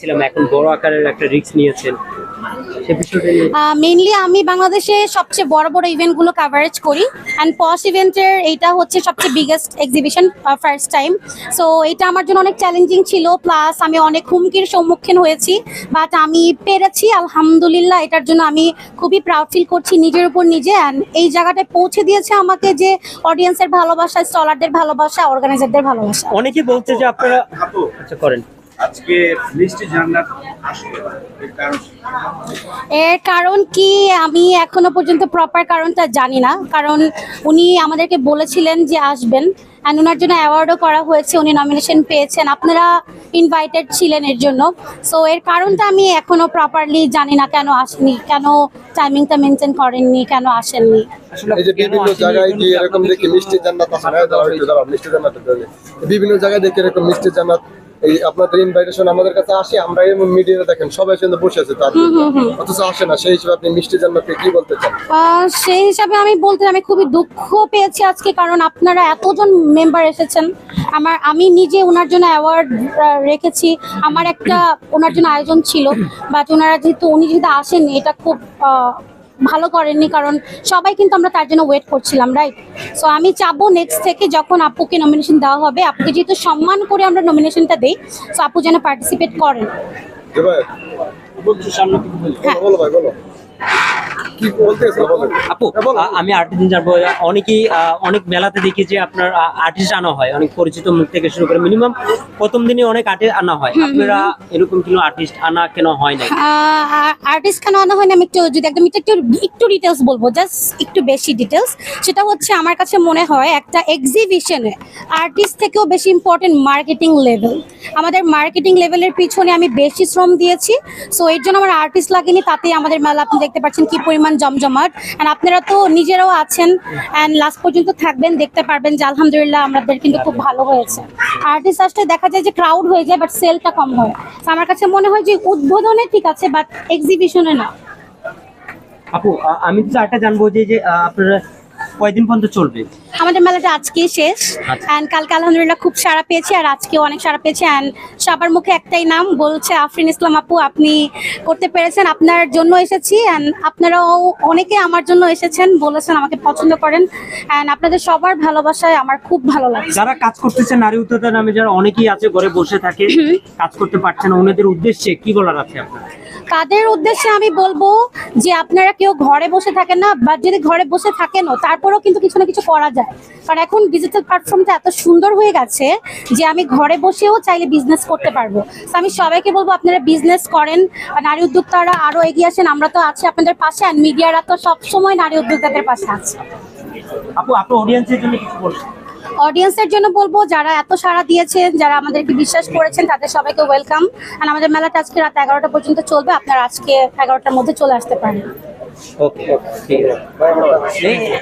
দেখছিলাম এখন বড় আকারের একটা রিস্ক নিয়েছেন। মেইনলি আমি বাংলাদেশে সবচেয়ে বড় বড় ইভেন্টগুলো কাভারেজ করি। অ্যান্ড পস ইভেন্টের এইটা হচ্ছে সবচেয়ে biggest exhibition first time so এটা আমার জন্য অনেক চ্যালেঞ্জিং ছিল। প্লাস আমি অনেক হুমকির সম্মুখীন হয়েছি। বাট আমি পেরেছি আলহামদুলিল্লাহ এটার জন্য আমি খুবই প্রাউড ফিল করছি নিজের উপর নিজে। অ্যান্ড এই জায়গাটায় পৌঁছে দিয়েছে আমাকে যে অডিয়েন্সের ভালোবাসা স্টলারদের ভালোবাসা অর্গানাইজারদের ভালোবাসা। অনেকে বলছে যে আপনারা আচ্ছা করেন। আজকে মিষ্টি জান্নাত এর কারণ কি? এর কারণ কি আমি এখনও পর্যন্ত প্রপার কারণটা জানি না। কারণ উনি আমাদেরকে বলেছিলেন যে আসবেন অ্যান্ড ওনার জন্য অ্যাওয়ার্ডও করা হয়েছে উনি নমিনেশন পেয়েছেন। আপনারা ইনভাইটেড ছিলেন এর জন্য। সো এর কারণটা আমি এখনও প্রপারলি জানি না কেন আসেনি কেন টাইমিংটা মেনটেন করেননি কেন আসেননি। এই যে বিভিন্ন জায়গায় গিয়ে এরকম দেখি মিষ্টি জান্নাত বিভিন্ন জায়গায় দেখি এরকম মিষ্টি জান্নাত এই আপনাদের ইনভাইটেশন আমাদের কাছে আসে আমরা মিডিয়াতে দেখেন সবাই সেখানে বসে আছে তার অথচ আসে না সেই হিসেবে আপনি মিষ্টি জান্নাতকে কি বলতে চান? সেই হিসাবে আমি বলতে আমি খুবই দুঃখ পেয়েছি আজকে কারণ আপনারা এতজন মেম্বার এসেছেন। আমার আমি নিজে ওনার জন্য অ্যাওয়ার্ড রেখেছি। আমার একটা ওনার জন্য আয়োজন ছিল বাট ওনারা যেহেতু উনি যেহেতু আসেননি এটা খুব আহ, ভালো করেননি কারণ সবাই কিন্তু আমরা তার জন্য ওয়েট করছিলাম রাইট সো আমি চাবো নেক্সট থেকে যখন আপুকে নমিনেশন দেওয়া হবে আপুকে যেহেতু সম্মান করে আমরা নমিনেশনটা দিই সো আপু যেন পার্টিসিপেট করেন। হ্যাঁ। কি বলতে আপু হ্যাঁ, আমি আর্টিস্ট জানব অনেকেই অনেক মেলাতে দেখি যে আপনার আর্টিস্ট আনা হয় অনেক পরিচিত মুখ থেকে শুরু করে মিনিমাম প্রথম দিনে অনেক আর্টিস্ট আনা হয়। আপনারা এরকম কোনো আর্টিস্ট আনা কেন হয় নাই? আর্টিস্ট কেন আনা হয় না আমি একটু যদি একদম একটু একটু ডিটেলস বলব জাস্ট একটু বেশি ডিটেলস সেটা হচ্ছে আমার কাছে মনে হয় একটা এক্সিবিশনে আর্টিস্ট থেকেও বেশি ইম্পর্টেন্ট মার্কেটিং লেভেল আমাদের মার্কেটিং লেভেলের পিছনে আমি বেশি শ্রম দিয়েছি সো এর জন্য আমার আর্টিস্ট লাগেনি তাতেই আমাদের মেলা আপনি দেখতে পাচ্ছেন কি পরিমাণ জমজমাট। অ্যান্ড আপনারা তো নিজেরাও আছেন অ্যান্ড লাস্ট পর্যন্ত থাকবেন, দেখতে পারবেন যে আলহামদুলিল্লাহ আমাদের কিন্তু খুব ভালো হয়েছে। আর্টিস্ট আসলে দেখা যায় যে ক্রাউড হয়ে যায় বাট সেলটা কম হয়। আমার কাছে মনে হয় যে উদ্বোধনে ঠিক আছে বাট এক্সিবিশনে না। আপু আমি তো একটা জানব যে আপনারা কয়দিন পর্যন্ত চলবে? আমাদের মেলাটা আজকেই শেষ। আচ্ছা। অ্যান্ড কালকে আলহামদুলিল্লাহ খুব সারা পেয়েছি আর আজকেও অনেক সারা পেয়েছি। অ্যান্ড সবার মুখে একটাই নাম বলছে আফরিন ইসলাম আপু আপনি করতে পেরেছেন। আপনার জন্য এসেছি অ্যান্ড আপনারাও অনেকে আমার জন্য এসেছেন বলেছেন আমাকে পছন্দ করেন। অ্যান্ড আপনাদের সবার ভালোবাসায় আমার খুব ভালো লাগছে। যারা কাজ করতেছে নারী উদ্যোক্তা নামে যারা অনেকেই আছে ঘরে বসে থাকে কাজ করতে পারছে না ওনাদের উদ্দেশ্যে কি বলার আছে আপনার? তাদের উদ্দেশ্যে আমি বলব যে আপনারা কেউ ঘরে বসে থাকেন না বা যদি ঘরে বসে থাকেনও তারপরেও কিন্তু কিছু না কিছু করা যায়। কারণ এখন ডিজিটাল প্ল্যাটফর্মটা এত সুন্দর হয়ে গেছে যে আমি ঘরে বসেও চাইলে বিজনেস করতে পারব। তো আমি সবাইকে বলব আপনারা বিজনেস করেন। নারী উদ্যোক্তারা আরও এগিয়ে আসেন। আমরা তো আছি আপনাদের পাশে আর মিডিয়ারা তো সবসময় নারী উদ্যোক্তাদের পাশে আছে। আপু অডিয়েন্সের জন্য কিছু বলবেন অডিয়েন্সের জন্য বলব যারা এত সাড়া দিয়েছেন যারা আমাদেরকে বিশ্বাস করেছেন তাদের সবাইকে ওয়েলকাম আর আমাদের মেলাটা আজকে রাত এগারোটা পর্যন্ত চলবে। আপনারা আজকে এগারোটার মধ্যে চলে আসতে পারেন। ওকে ঠিক আছে।